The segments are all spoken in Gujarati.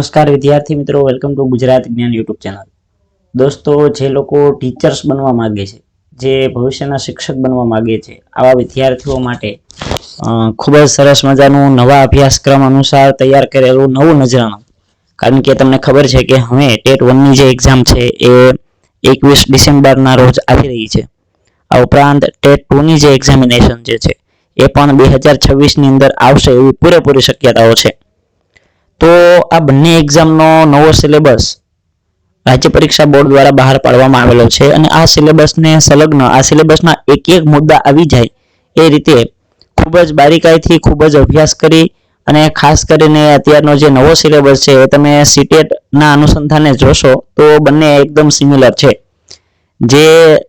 નમસ્કાર વિદ્યાર્થી મિત્રો વેલકમ ટુ ગુજરાત જ્ઞાન યુટ્યુબ ચેનલ દોસ્તો, જે લોકો ટીચર્સ બનવા માગે છે, જે ભવિષ્યના શિક્ષક બનવા માગે છે, આવા વિદ્યાર્થીઓ માટે ખૂબ જ સરસ મજાનું નવા અભ્યાસક્રમ અનુસાર તૈયાર કરેલું નવું નજરાણું. કારણ કે તમને ખબર છે કે હવે ટેટ વનની જે એક્ઝામ છે, એ એકવીસ ડિસેમ્બરના રોજ આવી રહી છે. આ ઉપરાંત ટેટ ટુની જે એક્ઝામિનેશન જે છે, એ પણ બે હજાર છવ્વીસની અંદર આવશે એવી પૂરેપૂરી શક્યતાઓ છે. તો આ બંને એક્ઝામનો નવો સિલેબસ રાજ્ય પરીક્ષા બોર્ડ દ્વારા બહાર પાડવામાં આવેલો છે અને આ સિલેબસને સંલગ્ન, આ સિલેબસના એક એક મુદ્દા આવી જાય એ રીતે ખૂબ જ બારીકાઈથી ખૂબ જ અભ્યાસ કરી અને ખાસ કરીને અત્યારનો જે નવો સિલેબસ છે એ તમે સીટેટના અનુસંધાને જોશો તો બંને એકદમ સિમિલર છે. જે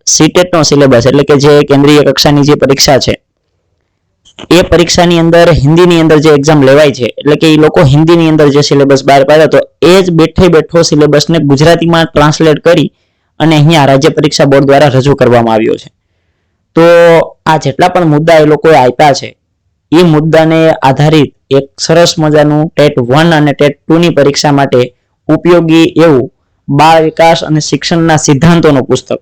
સીટેટનો સિલેબસ એટલે કે જે કેન્દ્રીય કક્ષાની જે પરીક્ષા છે એ પરીક્ષાની અંદર હિન્દીની અંદર જે એક્ઝામ લેવાય છે, એટલે કે એ લોકો હિન્દીની અંદર જે સિલેબસ બહાર પાડ્યો તો એ જ બેઠે બેઠો સિલેબસને ગુજરાતીમાં ટ્રાન્સલેટ કરી અને અહીંયા રાજ્ય પરીક્ષા બોર્ડ દ્વારા રજૂ કરવામાં આવ્યો છે. તો આ જેટલા પણ મુદ્દા એ લોકોએ આપ્યા છે, એ મુદ્દાને આધારિત એક સરસ મજાનું ટેટ વન અને ટેટ ટુ ની પરીક્ષા માટે ઉપયોગી એવું બાળ વિકાસ અને શિક્ષણના સિદ્ધાંતોનું પુસ્તક.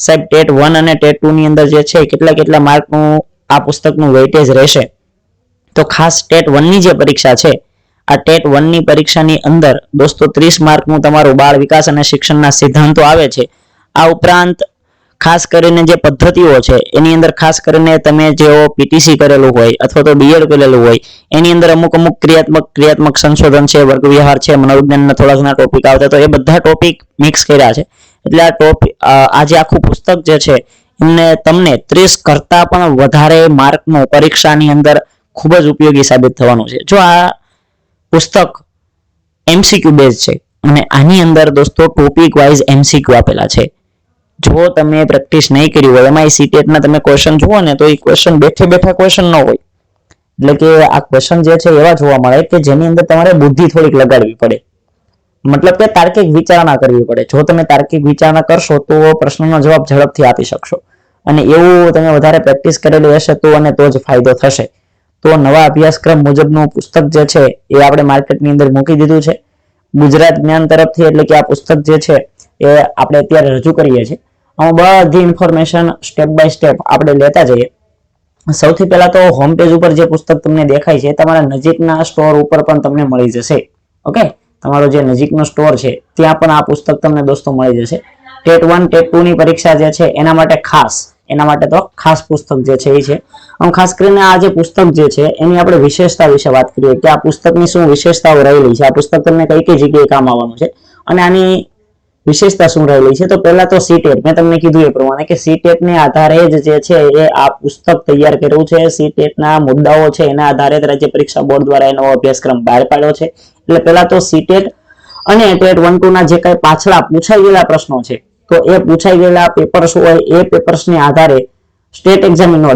સાહેબ, ટેટ વન અને ટેટ ટુ ની અંદર જે છે, કેટલા કેટલા માર્કનું આ પુસ્તકનું વેઇટેજ રહેશે. તો ખાસ ટેટ વનની જે પરીક્ષા છે, આ ટેટ વનની પરીક્ષાની અંદર દોસ્તો ત્રીસ માર્કનું તમારું બાળ વિકાસ અને શિક્ષણના સિદ્ધાંતો આવે છે. આ ઉપરાંત ખાસ કરીને જે પદ્ધતિઓ છે, એની અંદર ખાસ કરીને તમે જેઓ પીટીસી કરેલું હોય અથવા તો બીએડ કરેલું હોય, એની અંદર અમુક અમુક ક્રિયાત્મક ક્રિયાત્મક સંશોધન છે વર્ગ વ્યવહાર છે, મનોવિજ્ઞાનના થોડા ઘણા ટોપિક આવતા તો એ બધા ટોપિક મિક્સ કર્યા છે. એટલે આ ટોપિક આ જે આખું પુસ્તક જે છે એમને તમને ત્રીસ કરતા પણ વધારે માર્કનો પરીક્ષાની અંદર ખૂબ જ ઉપયોગી સાબિત થવાનું છે. જો આ પુસ્તક એમસીક્યુ બેઝ છે અને આની અંદર દોસ્તો ટોપિક વાઇઝ એમસીક્યુ આપેલા છે. જો તમે પ્રેક્ટિસ નહીં કરી હોય, એમાં સીટેટના તમે ક્વેશ્ચન જુઓ ને, તો એ ક્વેશ્ચન બેઠે બેઠા ક્વેશ્ચન ન હોય. એટલે કે આ ક્વેશ્ચન જે છે એવા જોવા મળે કે જેની અંદર તમારે બુદ્ધિ થોડીક લગાડવી પડે. મતલબ કે તાર્કિક વિચારણા કરવી પડે. જો તમે તાર્કિક વિચારણા કરશો તો પ્રશ્નનો જવાબ ઝડપથી આપી શકશો. અને એવું તમે વધારે પ્રેક્ટિસ કરેલી હશે તો અને તો જ ફાયદો થશે. તો નવા અભ્યાસક્રમ મુજબનું પુસ્તક જે છે એ આપણે માર્કેટની અંદર મૂકી દીધું છે. ગુજરાત જ્ઞાન તરફથી એટલે કે આ પુસ્તક જે છે એ આપણે અત્યારે રજૂ કરીએ છીએ. આમાં બધી ઇન્ફોર્મેશન સ્ટેપ બાય સ્ટેપ આપણે લેતા જઈએ. સૌથી પહેલા તો હોમ પેજ ઉપર જે પુસ્તક તમને દેખાય છે તમારા નજીકના સ્ટોર ઉપર પણ તમને મળી જશે. ઓકે તમારો જે નજીકનો સ્ટોર છે ત્યાં પણ આ પુસ્તક તમને દોસ્તો મળી જશે. ટેટ વન ટેટ ટુ ની પરીક્ષા જે છે એના માટે ખાસ એના માટે તો ખાસ પુસ્તક જે છે એ છે. આમ ખાસ કરીને આ જે પુસ્તક જે છે, એની આપણે વિશેષતા વિશે વાત કરીએ કે આ પુસ્તકની શું વિશેષતાઓ રહેલી છે? આ પુસ્તક તમને કઈ કઈ જગ્યાએ કામ આવવાનું છે? અને આની વિશેષતા શું રહેલી છે? તો પહેલા તો સીટેટ મેં તમને કીધું એ પ્રમાણે કે સીટેટ ને આધારે જ જે છે એ આ પુસ્તક તૈયાર કર્યું છે. સીટેટ ના મુદ્દાઓ છે એના આધારે રાજ્ય પરીક્ષા બોર્ડ દ્વારા એનો અભ્યાસક્રમ બહાર પાડ્યો છે. એટલે પહેલા તો સીટેટ અને ટેટ વન ટુ ના જે કઈ પાછલા પૂછાઈ ગયેલા પ્રશ્નો છે તો એ પૂછાઈ ગયેલા પેપર્સ હોય, એ પેપર્સને આધારે સ્ટેટ એક્ઝામિનો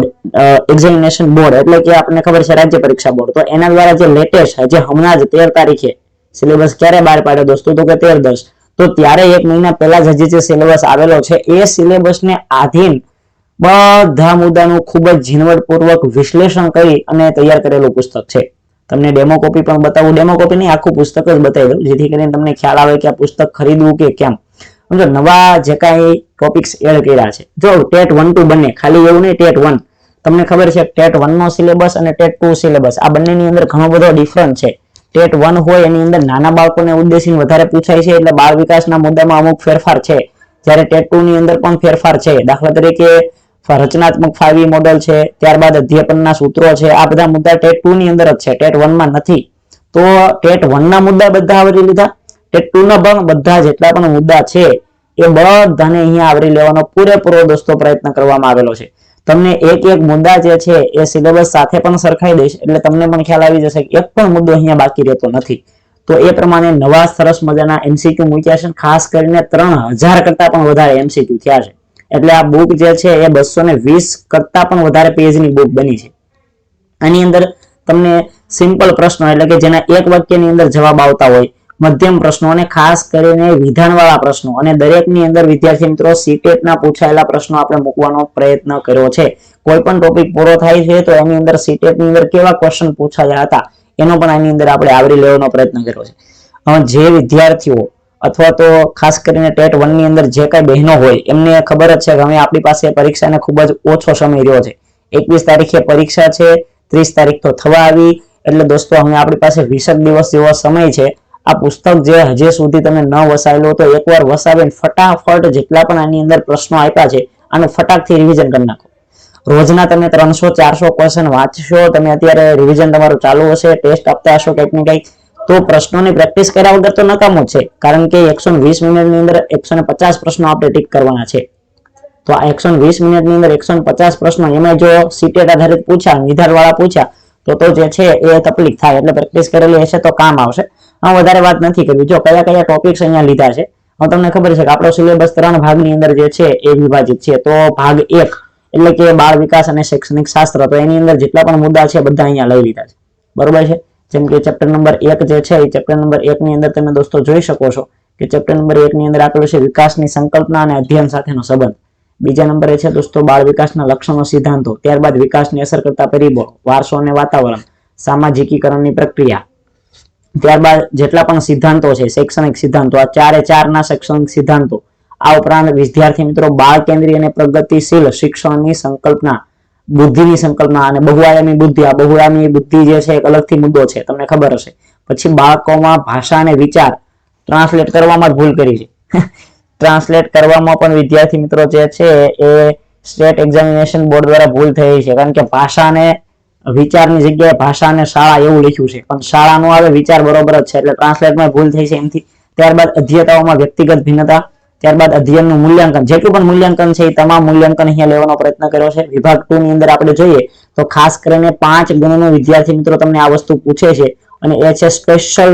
એક્ઝામિનેશન બોર્ડ એટલે કે આપણને ખબર છે રાજ્ય પરીક્ષા બોર્ડ તો એના દ્વારા જે લેટેસ્ટ જે હમણાં જ તેર તારીખે સિલેબસ ક્યારે બહાર પાડ્યો દોસ્તો? તો કે તેર દસ. તો ત્યારે એક મહિના પહેલા જ હજી જે સિલેબસ આવેલો છે, એ સિલેબસને આધીન બધા મુદ્દાનું ખૂબ જ ઝીણવટપૂર્વક વિશ્લેષણ કરી અને તૈયાર કરેલું પુસ્તક છે. તમને ડેમો કોપી પણ બતાવું. ડેમો કોપી નહીં, આખું પુસ્તક જ બતાવી દઉં, જેથી કરીને તમને ખ્યાલ આવે કે આ પુસ્તક ખરીદવું કે કેમ. સમજો, નવા જે કાંઈ ટોપિક્સ એડ કર્યા છે. જો ટેટ વન ટુ બંને, ખાલી એવું નહીં, ટેટ વન. તમને ખબર છે, ટેટ વન નો સિલેબસ અને ટેટ ટુ સિલેબસ આ બંનેની અંદર ઘણો બધો ડિફરન્સ છે. ટેટ વન હોય એની અંદર નાના બાળકોને ઉદ્દેશીને વધારે પૂછાય છે, એટલે બાળ વિકાસના મુદ્દામાં અમુક ફેરફાર છે. જ્યારે ટેટ ટુ ની અંદર પણ ફેરફાર છે. દાખલા તરીકે, રચનાત્મક ફાઈવી મોડલ છે, ત્યારબાદ અધ્યાપનના સૂત્રો છે, આ બધા મુદ્દા ટેટ ટુ ની અંદર જ છે, ટેટ વનમાં નથી. તો ટેટ વન ના મુદ્દા બધા આવરી લીધા? ટેટ ટુ ના પણ બધા જેટલા પણ મુદ્દા છે, એ બધાને અહીંયા આવરી લેવાનો પૂરેપૂરો દોસ્તો પ્રયત્ન કરવામાં આવેલો છે. તમને એક એક મુદ્દા જે છે, એ સિલેબસ સાથે પણ સરખાઈ દઈશ, એટલે તમને પણ ખ્યાલ આવી જશે કે એક પણ મુદ્દો અહીંયા બાકી રહેતો નથી. તો એ પ્રમાણે નવા સરસ મજાના એમસીક્યુ મૂક્યા છે, ખાસ કરીને ત્રણ હજાર કરતા પણ વધારે એમસીક્યુ થયા છે. એટલે આ બુક જે છે, એ બસો ને વીસ કરતા પણ વધારે પેજની બુક બની છે. આની અંદર તમને સિમ્પલ પ્રશ્નો, એટલે કે જેના એક વાક્યની અંદર જવાબ આવતા હોય મધ્યમ પ્રશ્નો અને ખાસ કરીને વિધાનવાળા પ્રશ્નો. અને દરેકની અંદર વિદ્યાર્થી મિત્રો સીટેટ ના પૂછાયેલા પ્રશ્નો આપણે મૂકવાનો પ્રયત્ન કર્યો છે. કોઈ પણ ટોપિક પૂરો થાય છે તો એની અંદર સીટેટની અંદર કેવા ક્વેશ્ચન પૂછાયા હતા, એનો પણ આની અંદર આપણે આવરી લેવાનો પ્રયત્ન કર્યો છે. જે વિદ્યાર્થીઓ અથવા તો ખાસ કરીને ટેટ વનની અંદર જે કઈ બહેનો હોય, એમને ખબર જ છે કે હવે આપણી પાસે પરીક્ષાને ખૂબ જ ઓછો સમય રહ્યો છે. એકવીસ તારીખે પરીક્ષા છે, ત્રીસ તારીખ તો થવા આવી. એટલે દોસ્તો, હવે આપણી પાસે વીસક દિવસ જેવો સમય છે. આ પુસ્તક જે હજી સુધી તમે ન વસાયેલો તો એકવાર વસાવીને ફટાફટ જેટલા પણ આની અંદર પ્રશ્નો આપ્યા છે, આનું ફટાકથી રિવિઝન કરી નાખો. રોજના તમે ત્રણસો, ચારસો ક્વેશ્ચન વાંચશો, તમે અત્યારે રિવિઝન તમારું ચાલુ હશે ટેસ્ટ આપતા હશો કંઈક ને કંઈક, તો પ્રશ્નોની પ્રેક્ટિસ કર્યા વગર તો નકામું છે, કારણ કે એકસો વીસ મિનિટની અંદર એકસો પચાસ પ્રશ્નો આપણે ટીક કરવાના છે. તો આ એકસો વીસ મિનિટની અંદર એકસો પચાસ પ્રશ્નો એમાં જો સીટેટ આધારિત પૂછ્યા નિધાર વાળા પૂછ્યા, તો તો જે છે એ તકલીફ થાય, એટલે પ્રેક્ટિસ કરેલી હશે તો કામ આવશે. હું, વધારે વાત નથી કરવી. જો, કયા કયા ટોપિક્સ અહીંયા લીધા છે? હું તમને ખબર છે કે આપણો સિલેબસ ત્રણ ભાગની અંદર જે છે એ વિભાજિત છે. તો ભાગ એક, એટલે કે બાળ વિકાસ અને શૈક્ષણિક શાસ્ત્ર, તો એની અંદર જેટલા પણ મુદ્દા છે બધા અહીંયા લઈ લીધા છે. બરોબર છે? જેમ કે ચેપ્ટર નંબર એક જે છે, એ ચેપ્ટર નંબર એક ની અંદર તમે દોસ્તો જોઈ શકો છો કે ચેપ્ટર નંબર એક ની અંદર આપેલું છે વિકાસની સંકલ્પના અને અધ્યયન સાથેનો સંબંધ. બીજા નંબરે છે દોસ્તો બાળ વિકાસના લક્ષણો, સિદ્ધાંતો. ત્યારબાદ વિકાસની અસર કરતા પરિબળો, વારસો અને વાતાવરણ, સામાજિકીકરણની પ્રક્રિયા ત્યારબાદ જેટલા પણ સિદ્ધાંતો છે, શૈક્ષણિક સિદ્ધાંતો, આ ચારે ચારના શૈક્ષણિક સિદ્ધાંતો, આ ઉપરાંત વિદ્યાર્થી મિત્રો બાળ કેન્દ્રીય અને પ્રગતિશીલ શિક્ષણની સંકલ્પના, બુદ્ધિની સંકલ્પના અને બહુઆયામી બુદ્ધિ. આ બહુઆયામી બુદ્ધિ જે છે, એક અલગથી મુદ્દો છે, તમને ખબર હશે. પછી બાળકોમાં ભાષા અને વિચાર ટ્રાન્સલેટ કરવામાં ભૂલ કરી છે. ટ્રાન્સલેટ કરવામાં પણ વિદ્યાર્થી મિત્રો જે છે, એ સ્ટેટ એક્ઝામિનેશન બોર્ડ દ્વારા ભૂલ થઈ છે. કારણ કે ભાષા અને વિચારની જગ્યાએ ભાષા અને શાળા એવું લખ્યું છે. પણ શાળાનું આવે વિચાર બરોબર જ છે, એટલે ટ્રાન્સલેટમાં ભૂલ થઈ છે એમથી. ત્યારબાદ અધ્યતાઓમાં વ્યક્તિગત ભિન્નતા, ત્યારબાદ અધ્યયનનું મૂલ્યાંકન. જેટલું પણ મૂલ્યાંકન છે એ તમામ મૂલ્યાંકન અહીંયા લેવાનો પ્રયત્ન કર્યો છે. વિભાગ ટુ ની અંદર આપણે જોઈએ તો ખાસ કરીને પાંચ ગુણનો વિદ્યાર્થી મિત્રો તમને આ વસ્તુ પૂછે છે અને એ છે સ્પેશિયલ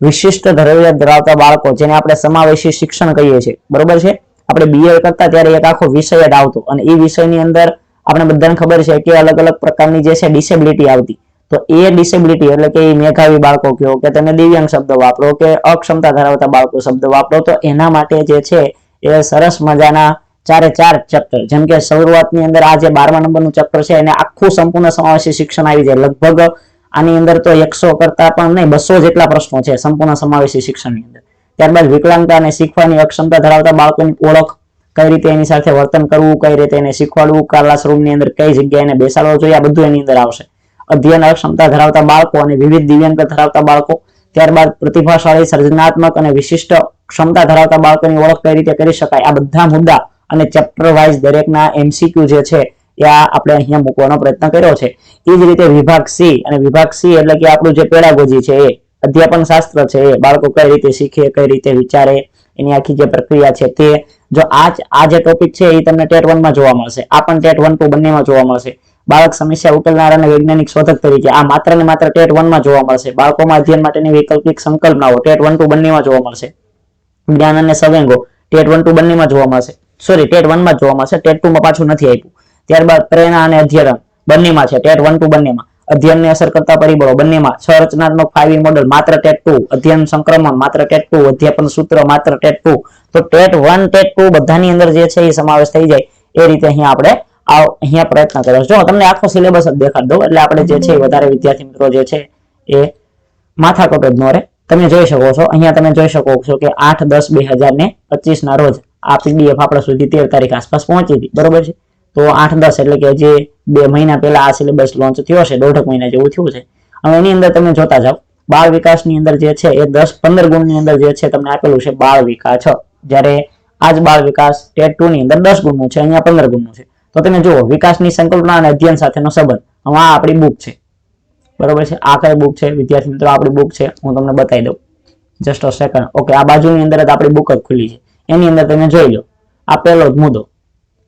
વિશિષ્ટ જરૂરિયાત ધરાવતા બાળકો, જેને આપણે સમાવેશી શિક્ષણ કહીએ છીએ. બરોબર છે? આપણે બીએ કરતા ત્યારે એક આખો વિષય જ આવતો અને એ વિષયની અંદર આપણે બધાને ખબર છે કે અલગ અલગ પ્રકારની જે છે ડિસેબિલિટી આવતી. તો એ ડિસેબિલિટી એટલે કે મેઘાવી બાળકો કહો કે તમે દિવ્યાંગ શબ્દ વાપરો કે અક્ષમતા ધરાવતા બાળકો શબ્દ વાપરો, તો એના માટે જે છે એ સરસ મજાના ચારે ચાર ચેપ્ટર. જેમ કે શરૂઆતની અંદર આ જે બારમા નંબરનું ચેપ્ટર છે એને આખું સંપૂર્ણ સમાવેશી શિક્ષણ આવી જાય. લગભગ આની અંદર તો એકસો કરતા પણ નહીં, બસો જેટલા પ્રશ્નો છે સંપૂર્ણ સમાવેશી શિક્ષણની અંદર. ત્યારબાદ વિકલાંગતા અને શીખવાની અક્ષમતા ધરાવતા બાળકોની ઓળખ કઈ રીતે એની સાથે વર્તન કરવું, કઈ રીતે એને શીખવાડવું ક્લાસરૂમની અંદર કઈ જગ્યાએ એને બેસાડવો જોઈએ, આ બધું એની અંદર આવશે. અધ્યયન અક્ષમતા ધરાવતા બાળકો અને વિવિધ દિવ્યાંગતા ધરાવતા બાળકો, ત્યારબાદ પ્રતિભાશાળી, સર્જનાત્મક અને વિશિષ્ટ ક્ષમતા ધરાવતા બાળકોની ઓળખ કઈ રીતે કરી શકાય, આ બધા મુદ્દા અને ચેપ્ટર વાઇઝ દરેકના એમસીક્યુ જે છે, એ આપણે અહીંયા મૂકવાનો પ્રયત્ન કર્યો છે. એ જ રીતે વિભાગ સી અને વિભાગ સી એટલે કે આપણું જે પેડાગોજી છે, એ અધ્યાપન શાસ્ત્ર છે, એ બાળકો કઈ રીતે શીખે, કઈ રીતે વિચારે એની આખી જે પ્રક્રિયા છે તે જો આ જે ટોપિક છે એ તમને ટેટ વનમાં જોવા મળશે. આ પણ ટેટ વન ટુ બંનેમાં જોવા મળશે. બાળક સમસ્યા ઉકેલનાર અને વૈજ્ઞાનિક શોધક તરીકે આ માત્ર ને માત્ર ટેટ વનમાં જોવા મળશે. બાળકોમાં અધ્યયન માટેની વૈકલ્પિક સંકલ્પનાઓ ટેટ વન ટુ બંનેમાં જોવા મળશે. જ્ઞાન અને સંવેગો, ટેટ વન ટુ બંનેમાં જોવા મળશે. સોરી ટેટ વનમાં જોવા મળશે. ટેટ ટુ માં પાછું નથી આપ્યું. ત્યારબાદ પ્રેરણા અને અધ્યયન બંનેમાં છે. ટેટ વન ટુ બંનેમાં. અધ્યયનને અસર કરતા પરિબળો બંનેમાં સંરચનાત્મક ફાઈવી મોડલ માત્ર ટેટ ટુ અધ્યયન સંક્રમણ માત્ર ટેટ ટુ અધ્યાપન સૂત્ર માત્ર ટેટ ટુ તો ટેટ વન ટેટ ટુ બધાની અંદર જે છે એ સમાવેશ થઈ જાય. એ રીતે અહીંયા આપણે અહીંયા પ્રયત્ન કર્યો જો તમને આખો સિલેબસ જ દેખાડ દઉં, એટલે આપણે જે છે વધારે વિદ્યાર્થી મિત્રો જે છે એ માથાકૂટ જ નો રહે. તમે જોઈ શકો છો, અહીંયા તમે જોઈ શકો છો કે આઠ દસ બે હજાર ને પચીસ ના રોજ આ પીડીએફ આપણે સુધી તેર તારીખ આસપાસ પહોંચી હતી. બરોબર છે? તો આઠ દસ એટલે કે જે બે મહિના પહેલા આ સિલેબસ લોન્ચ થયો છે દોઢક મહિના જેવું થયું છે. હવે એની અંદર તમે જોતા જાઓ, બાળ વિકાસની અંદર જે છે, એ દસ પંદર ગુણની અંદર જે છે, તમને આપેલું છે બાળ વિકાસ. જ્યારે આજ બાળ વિકાસ ટેટ ટુ ની અંદર દસ ગુણનું છે, અહીંયા પંદર ગુણનું છે. તો તમે જુઓ, વિકાસની સંકલ્પના અને અધ્યયન સાથેનો સંબંધ. હવે આ આપણી બુક છે. બરોબર છે? આ કઈ બુક છે? વિદ્યાર્થી મિત્રો, આપણી બુક છે. હું તમને બતાવી દઉં. જસ્ટ અ સેકન્ડ ઓકે આ બાજુની અંદર જ આપણી બુક જ ખુલી છે. એની અંદર તમે જોઈ લો. આ પહેલો જ મુદ્દો.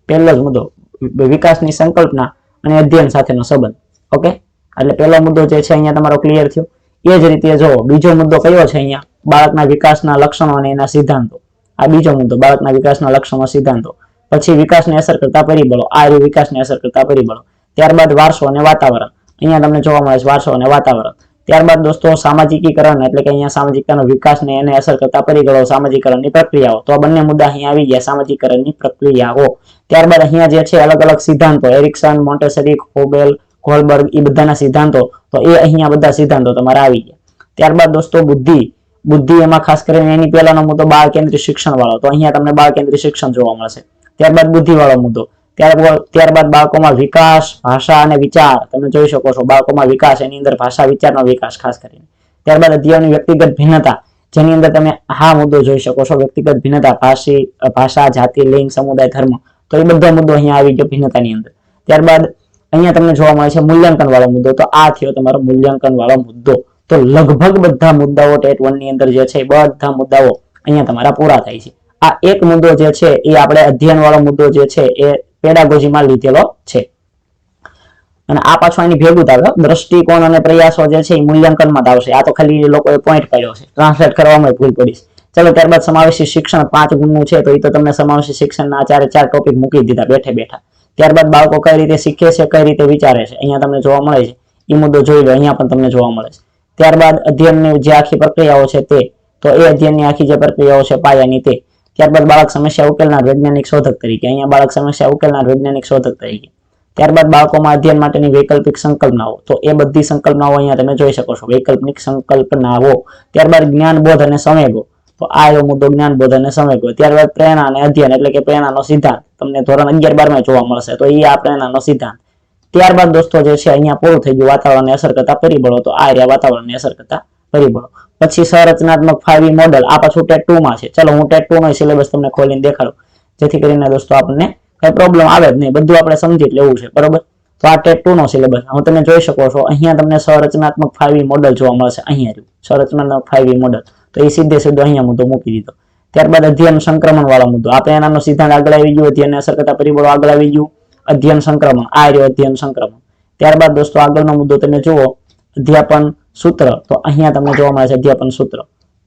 પહેલો જ મુદ્દો. વિકાસની સંકલ્પના અને અધ્યયન સાથેનો સંબંધ. ઓકે એટલે પહેલો મુદ્દો જે છે અહીંયા તમારો ક્લિયર થયો. એ જ રીતે જો બીજો મુદ્દો કયો છે અહીંયા? બાળકના વિકાસના લક્ષણો અને એના સિદ્ધાંતો. આ બીજો મુદ્દો, બાળકના વિકાસના લક્ષણો, સિદ્ધાંતો. પછી વિકાસને અસર કરતા પરિબળો. આ રીતે વિકાસને અસર કરતા પરિબળો. ત્યારબાદ વારસો અને વાતાવરણ. અહીંયા તમને જોવા મળે છે વારસો અને વાતાવરણ. ત્યારબાદ દોસ્તો, સામાજિકીકરણ એટલે કે અહીંયા સામાજિકતાનો વિકાસ ને એને અસર કરતા પરિબળો, સામાજિકરણની પ્રક્રિયાઓ. તો આ બંને મુદ્દા અહીંયા આવી ગયા, સામાજિકરણની પ્રક્રિયાઓ. ત્યારબાદ અહીંયા જે છે અલગ અલગ સિદ્ધાંતો, એરિક્સન, મોન્ટેસરી હોબેલ ગોલબર્ગ એ બધાના સિદ્ધાંતો. તો એ અહીંયા બધા સિદ્ધાંતો તમારા આવી ગયા. ત્યારબાદ દોસ્તો, બુદ્ધિ. બુદ્ધિ એમાં ખાસ કરીને એની પહેલાનો મુદ્દો બાળ કેન્દ્રિત શિક્ષણ વાળો તો અહીંયા તમને બાળ કેન્દ્રિત શિક્ષણ જોવા મળશે. ત્યારબાદ બુદ્ધિ વાળો મુદ્દો. ત્યારબાદ બાળકોમાં વિકાસ, ભાષા અને વિચાર. તમે જોઈ શકો છો બાળકોમાં વિકાસ, એની અંદર ભાષા, વિચારનો વિકાસ ખાસ કરીને. ત્યારબાદ અધ્યયનની વ્યક્તિગત ભિન્નતા. જેની અંદર તમે આ મુદ્દો જોઈ શકો છો, વ્યક્તિગત ભિન્નતા, ભાષી, ભાષા, જાતિ, લિંગ, સમુદાય, ધર્મ. તો એ બધા મુદ્દો અહીંયા આવી ગયો ભિન્નતાની અંદર. ત્યારબાદ અહીંયા તમને જોવા મળે છે મૂલ્યાંકન વાળો મુદ્દો. તો આ થયો તમારો મૂલ્યાંકન વાળો મુદ્દો. તો લગભગ બધા મુદ્દાઓ ટેટ વનની અંદર જે છે બધા મુદ્દાઓ અહીંયા તમારા પૂરા થાય છે. આ એક મુદ્દો જે છે એ આપણે અધ્યયન વાળો મુદ્દો જે છે એ પેડાગોજીમાં લીધેલો છે. અને આ પાછું એની ભેગું જ દ્રષ્ટિકોણ અને પ્રયાસો જે છે એ મૂલ્યાંકનમાં જ આવશે. આ તો ખાલી લોકોએ પોઈન્ટ પાડ્યો છે. ટ્રાન્સલેટ કરવામાં ભૂલ પડીશ ચલો, ત્યારબાદ સમાવેશી શિક્ષણ પાંચ ગુણનું છે, તો એ તો તમને સમાવેશી શિક્ષણના ચારે ચાર ટોપિક મૂકી દીધા, બેઠે બેઠા. ત્યારબાદ બાળકો કઈ રીતે શીખે છે, કઈ રીતે વિચારે છે, અહીંયા તમને જોવા મળે છે. એ મુદ્દો જોઈ લો, અહીંયા પણ તમને જોવા મળે છે. ત્યારબાદ અધ્યયનની જે આખી પ્રક્રિયાઓ છે તે, તો એ અધ્યયનની આખી જે પ્રક્રિયાઓ છે પાયાની તે ત્યારબાદ બાળક સમસ્યા ઉકેલનાર વૈજ્ઞાનિક શોધક તરીકે, અહીંયા બાળક સમસ્યા ઉકેલનાર વૈજ્ઞાનિક શોધક તરીકે. ત્યારબાદ બાળકોમાં અધ્યયન માટેની વૈકલ્પિક સંકલ્પનાઓ. તો એ બધી સંકલ્પનાઓ અહીંયા તમે જોઈ શકો છો. વૈકલ્પિક સંકલ્પનાઓ. ત્યારબાદ જ્ઞાન બોધ અને સંવેગો. તો આ એવો મુદ્દો જ્ઞાન બોધ અને સંવેગો. ત્યારબાદ પ્રેરણા અને અધ્યયન એટલે કે પ્રેરણાનો સિદ્ધાંત. તમને ધોરણ અગિયાર બારમાં જોવા મળશે. તો એ આ પ્રેરણાનો સિદ્ધાંત. ત્યારબાદ દોસ્તો જે છે, અહીંયા પૂરું થઈ ગયું વાતાવરણને અસર કરતા પરિબળો. તો આ રહ્યા વાતાવરણને અસર કરતા પરિબળો. પછી સંરચનાત્મક ફાઈવી મોડલ આ પાછું ટેટ ટુ માં છે. ચલો હું ટેટ ટુ નો સિલેબસ તમને ખોલીને દેખાડું. જેથી કરીને દોસ્તો આપણને કઈ પ્રોબ્લેમ આવે જ નહીં. બધું આપણે સમજી લેવું છે. બરોબર? તો આ ટેટ ટુ નો સિલેબસ હું તમે જોઈ શકો છો, અહીંયા તમને સંરચનાત્મક ફાઈવી મોડલ જોવા મળશે. અહીંયા સંરચનાત્મક ફાઈવી મોડલ તો એ સીધે સીધો અહીંયા મુદ્દો મૂકી દીધો. ત્યારબાદ અધ્યયન સંક્રમણ વાળો મુદ્દો આપણે એનાનો સિદ્ધાંત આગળ આવી ગયો. અધ્યયન અસર કરતા પરિબળો આગળ આવી ગયું. અધ્યયન સંક્રમણ. આ રહ્યો અધ્યયન સંક્રમણ. ત્યારબાદ દોસ્તો આગળનો મુદ્દો તમે જુઓ. અધ્યાપન સૂત્ર, તો અહીંયા તમને જોવા મળે છે અધ્યાપન સૂત્ર.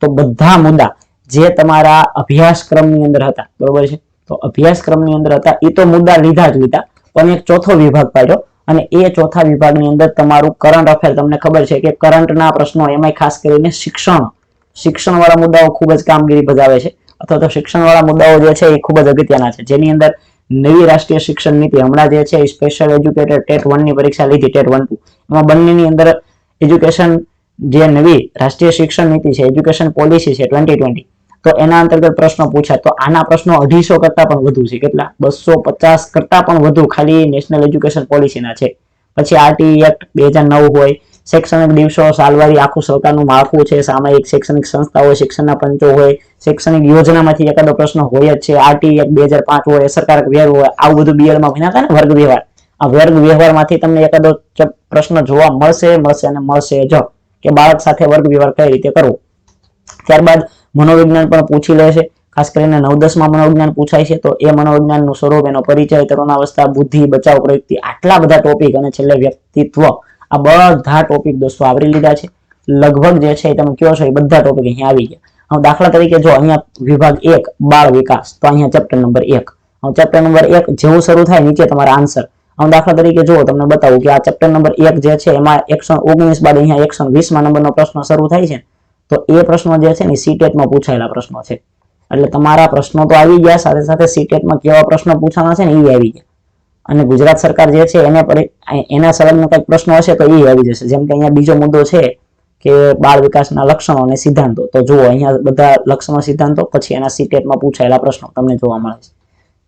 તો બધા મુદ્દા જે તમારા અભ્યાસક્રમની અંદર હતા, બરોબર છે? તો અભ્યાસક્રમની અંદર હતા, એ તો મુદ્દા લીધા જ લીધા, પણ એક ચોથો વિભાગ પાડ્યો, અને એ ચોથા વિભાગની અંદર તમારું કરંટ અફેર તમને ખબર છે કે કરંટના પ્રશ્નો એમાંય ખાસ કરીને શિક્ષણ. શિક્ષણ વાળા મુદ્દાઓ ખૂબ જ કામગીરી બજાવે છે, અથવા તો શિક્ષણ વાળા મુદ્દાઓ જે છે એ ખૂબ જ અગત્યના છે. જેની અંદર નવી રાષ્ટ્રીય શિક્ષણ નીતિ હમણાં જે છે સ્પેશિયલ એજ્યુકેટેડ ટેટ વનની પરીક્ષા લીધી, ટેટ વન ટુ. એમાં બંનેની અંદર એજ્યુકેશન જે નવી રાષ્ટ્રીય શિક્ષણ નીતિ છે એજ્યુકેશન પોલિસી છે ટ્વેન્ટી ટ્વેન્ટી તો એના અંતર્ગત પ્રશ્નો પૂછાય. તો આના પ્રશ્નો અઢીસો કરતા પણ વધુ છે. કેટલા? બસો પચાસ કરતા પણ વધુ ખાલી નેશનલ એજ્યુકેશન પોલિસીના છે. પછી આરટી એક્ટ બે હજાર નવ હોય, શૈક્ષણિક દિવસો, સાલવારી, આખું સરકારનું માળખું છે, સામાયિક, શૈક્ષણિક સંસ્થાઓ શિક્ષણના પંચો હોય, શૈક્ષણિક યોજનામાંથી એકાદો પ્રશ્ન હોય જ છે. આરટી એક્ટ બે હજાર પાંચ હોય, અસરકારક વ્યવહાર હોય, આવું બધું બીએડમાં ભણ્યા હતા ને વર્ગ વ્યવહાર. આ વર્ગ વ્યવહારમાંથી તમને એકાદો પ્રશ્ન જોવા મળશે મળશે અને મળશે જ. કે બાળક સાથે વર્ગ વ્યવહાર કઈ રીતે કરવો? ત્યારબાદ મનોવિજ્ઞાન પણ પૂછી લે છે. ખાસ કરીને નવ દસમાં મનોવિજ્ઞાન પૂછાય છે, તો એ મનોવિજ્ઞાનનું સ્વરૂપ, એનો પરિચય, તરુણાવસ્થા, બુદ્ધિ, બચાવ, પ્રવૃત્તિ, આટલા બધા ટોપિક અને છેલ્લે વ્યક્તિત્વ. આ બધા ટોપિક દોસ્તો આવરી લીધા છે. લગભગ જે છે તમે કયો છો એ બધા ટોપિક અહીંયા આવી ગયા. હવે દાખલા તરીકે જો અહીંયા વિભાગ એક, બાળ વિકાસ, તો અહીંયા ચેપ્ટર નંબર એક. ચેપ્ટર નંબર એક જેવું શરૂ થાય, નીચે તમારા આન્સર હવે દાખલા તરીકે જો તમને બતાવું કે આ ચેપ્ટર નંબર એક જે છે, એમાં એકસો ઓગણીસ બાદ અહીંયા એકસો વીસમાં નંબરનો પ્રશ્ન શરૂ થાય છે. તો એ પ્રશ્નો જે છે ને સીટેટમાં પૂછાયેલા પ્રશ્નો છે. એટલે તમારા પ્રશ્નો તો આવી ગયા, સાથે સાથે સીટેટમાં કેવા પ્રશ્નો પૂછવાના છે ને એ આવી ગયા. અને ગુજરાત સરકાર જે છે, એને એના સંલગ્ન કંઈક પ્રશ્નો હશે તો એ આવી જશે. જેમ કે અહીંયા બીજો મુદ્દો છે કે બાળ વિકાસના લક્ષણો અને સિદ્ધાંતો. તો જુઓ, અહીંયા બધા લક્ષણો સિદ્ધાંતો, પછી એના સીટેટમાં પૂછાયેલા પ્રશ્નો તમને જોવા મળે છે.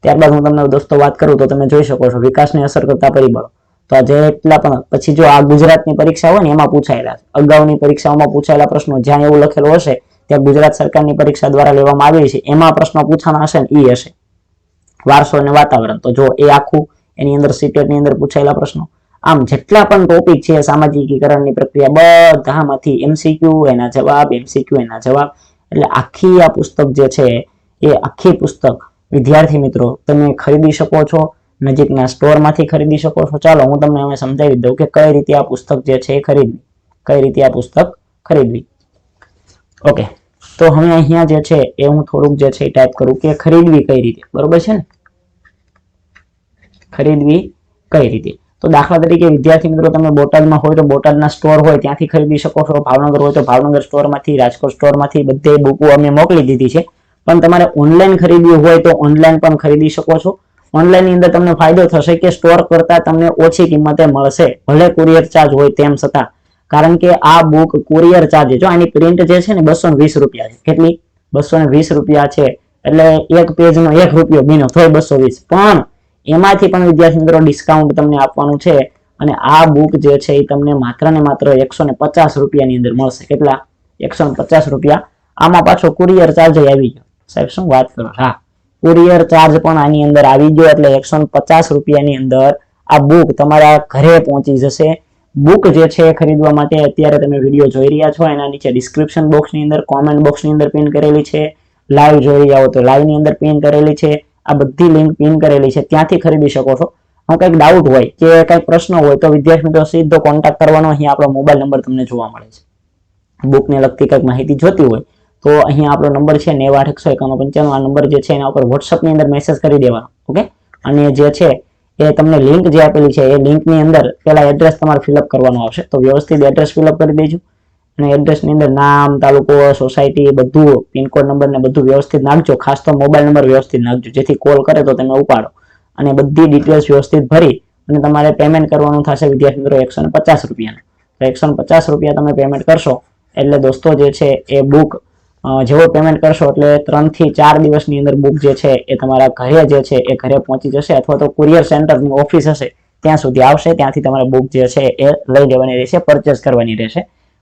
ત્યારબાદ હું તમને દોસ્તો વાત કરું તો તમે જોઈ શકો છો, વિકાસને અસર કરતા પરિબળો. તો આ જેટલા પણ, પછી જો આ ગુજરાતની પરીક્ષા હોય ને, એમાં પૂછાયેલા અગાઉની પરીક્ષાઓમાં પૂછાયેલા પ્રશ્નો, જ્યાં એવું લખેલું હશે, ત્યાં ગુજરાત સરકારની પરીક્ષા દ્વારા લેવામાં આવી છે, એમાં પ્રશ્નો પૂછાના હશે ને એ હશે. વારસો અને વાતાવરણ. તો જો એ આખું એની અંદર, સિટેટની અંદર પૂછાયેલા પ્રશ્નો. આમ જેટલા પણ ટોપિક છે, સામાજિકીકરણની પ્રક્રિયા, બધામાંથી એમસીક્યુ એના જવાબ એમસીક્યુ એના જવાબ. એટલે આખી આ પુસ્તક જે છે, એ આખી પુસ્તક વિદ્યાર્થી મિત્રો, તમે ખરીદી શકો છો, નજીકના સ્ટોરમાંથી ખરીદી શકો છો. ચાલો, હું તમને હવે સમજાવી દઉં કે કઈ રીતે આ પુસ્તક જે છે એ ખરીદવી. કઈ રીતે આ પુસ્તક ખરીદવી. ઓકે તો હવે અહીંયા જે છે એ હું થોડુંક જે છે એ ટાઈપ કરું કે ખરીદવી કઈ રીતે? બરોબર છે ને? ખરીદવી કઈ રીતે? તો દાખલા તરીકે વિદ્યાર્થી મિત્રો, તમે બોટાદમાં હોય તો બોટાદના સ્ટોર હોય, ત્યાંથી ખરીદી શકો છો. ભાવનગર હોય તો ભાવનગર સ્ટોરમાંથી, રાજકોટ સ્ટોરમાંથી બધે બુકો અમે મોકલી દીધી છે. પણ તમારે ઓનલાઈન ખરીદવી હોય તો ઓનલાઈન પણ ખરીદી શકો છો. ઓનલાઈનની અંદર તમને ફાયદો થશે કે સ્ટોર કરતા તમને ઓછી કિંમતે મળશે. ભલે કુરિયર ચાર્જ હોય તેમ છતાં. કારણ કે આ બુક કુરિયર ચાર્જ જો આની પ્રિન્ટ જે છે ને બસો વીસ રૂપિયા છે. કેટલી? બસો વીસ રૂપિયા છે. એટલે એક પેજનો એક રૂપિયો બીનો થોય બસો વીસ. પણ એમાંથી પણ વિદ્યાર્થી મિત્રો ડિસ્કાઉન્ટ તમને આપવાનું છે. અને આ બુક જે છે એ તમને માત્ર ને માત્ર એકસો ને પચાસ રૂપિયાની અંદર મળશે. કેટલા? એકસો ને પચાસ રૂપિયા. આમાં પાછો કુરિયર ચાર્જ આવી ગયો. સાહેબ વાત કરો? હા કુરિયર ચાર્જ પણ આની અંદર આવી ગયો, એટલે એકસો પચાસ રૂપિયાની અંદર આ બુક તમારા ઘરે પહોંચી જશે. બુક જે છે ખરીદવા માટે અત્યારે તમે વીડિયો જોઈ રહ્યા છો, એના નીચે ડિસ્ક્રિપ્શન બોક્સની અંદર કોમેન્ટ બોક્સની અંદર પિન કરેલી છે. લાઈવ જોઈ રહ્યા હો તો લાઈવની અંદર પિન કરેલી છે. આ બધી લિંક પિન કરેલી છે, ત્યાંથી ખરીદી શકો છો. હું કંઈક ડાઉટ હોય કે કંઈક પ્રશ્ન હોય તો વિદ્યાર્થી મિત્રો સીધો કોન્ટેક્ટ કરવાનો, અહીં આપણો મોબાઈલ નંબર તમને જોવા મળે છે. બુકને લગતી કંઈક માહિતી જોતી હોય તો અહીંયા આપણો નંબર છે નેવું આઠ એકસો એકાણું પંચાણું. આ નંબર જે છે એના ઉપર WhatsApp ની અંદર મેસેજ કરી દેવાનો ઓકે અને જે છે એ તમને લિંક જે આપેલી છે એ લિંકની અંદર પેલા એડ્રેસ તમારે ફિલઅપ કરવાનું આવશે. તો વ્યવસ્થિત એડ્રેસ ફિલઅપ કરી દેજો અને એડ્રેસની અંદર નામ, તાલુકો સોસાયટી બધું, પિનકોડ નંબર ને બધું વ્યવસ્થિત નાખજો. ખાસ તો મોબાઈલ નંબર વ્યવસ્થિત નાખજો. જેથી કોલ કરે તો તમે ઉપાડો. અને બધી ડિટેલ્સ વ્યવસ્થિત ભરી અને તમારે પેમેન્ટ કરવાનું થશે વિદ્યાર્થી મિત્રો એકસો ને પચાસ રૂપિયાનું. તો એકસો ને પચાસ રૂપિયા તમે પેમેન્ટ કરશો. એટલે દોસ્તો જે છે એ બુક જેવો પેમેન્ટ કરશો એટલે ત્રણથી ચાર દિવસની અંદર બુક જે છે એ તમારા ઘરે જે છે એ ઘરે પહોંચી જશે અથવા તો કુરિયર સેન્ટરની ઓફિસ હશે, ત્યાં સુધી આવશે, ત્યાંથી તમારે બુક જે છે એ લઈ લેવાની રહેશે પરચેસ કરવાની રહેશે.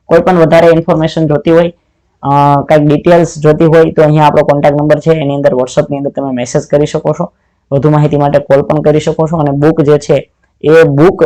કોઈ પણ વધારે ઇન્ફોર્મેશન જોતી હોય કંઈક ડિટેલ્સ જોતી હોય, તો અહીંયા આપણો કોન્ટેક્ટ નંબર છે, એની અંદર વોટ્સઅપની અંદર તમે મેસેજ કરી શકો છો. વધુ માહિતી માટે કોલ પણ કરી શકો છો અને બુક જે છે એ બુક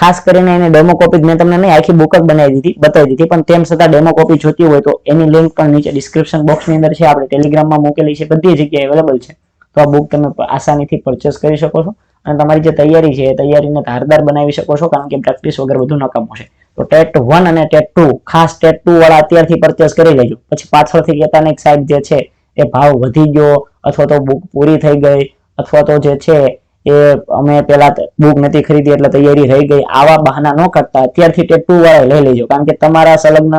ખાસ કરીને એને ડેમો કોપી મેં તમને નહીં, આખી બુક જ બનાવી દીધી, બતાવી દીધી. પણ તેમ છતાં ડેમો કોપી જોતી હોય તો એની લિંક પણ નીચે ડિસ્ક્રિપ્શન બોક્સની અંદર છે. આપણે ટેલિગ્રામમાં મૂકેલી છે. બધી જગ્યાએ અવેલેબલ છે. તો આ બુક તમે આસાનીથી પરચેસ કરી શકો છો. અને તમારી જે તૈયારી છે, એ તૈયારીને ધારદાર બનાવી શકો છો, કારણ કે પ્રેક્ટિસ વગર બધું નકામું છે. તો ટેટ વન અને ટેટ ટુ, ખાસ ટેટ ટુ વાળા અત્યારથી પરચેસ કરી લેજો. પછી પાછળથી કહેતા એક સાઈડ જે છે, એ ભાવ વધી ગયો, અથવા તો બુક પૂરી થઈ ગઈ, અથવા તો જે છે એ અમે પેલા બુક નથી ખરીદી, એટલે તૈયારી રહી ગઈ. આવા બહાના ન કરતા. અત્યારથી ટેટુ વાળા લઈ લેજો. કારણ કે તમારા સંલગ્ન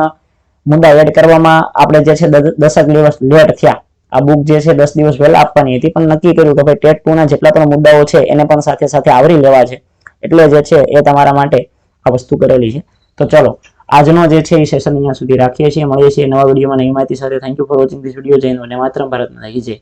મુદ્દા એડ કરવામાં આપણે જે છે દસક દિવસ લેટ થયા. આ બુક જે છે દસ દિવસ પહેલા આપવાની હતી, પણ નક્કી કર્યું કે ભાઈ ટેટ ટુ ના જેટલા પણ મુદ્દાઓ છે, એને પણ સાથે સાથે આવરી લેવા છે. એટલે જે છે એ તમારા માટે આ વસ્તુ કરેલી છે. તો ચલો, આજનો જે છે એ સેશન અહીંયા સુધી રાખીએ છીએ. મળીએ છીએ નવા વિડીયોમાં નવી માહિતી સાથે. Thank you for watching this video જઈને માત્ર ભારતમાં જય.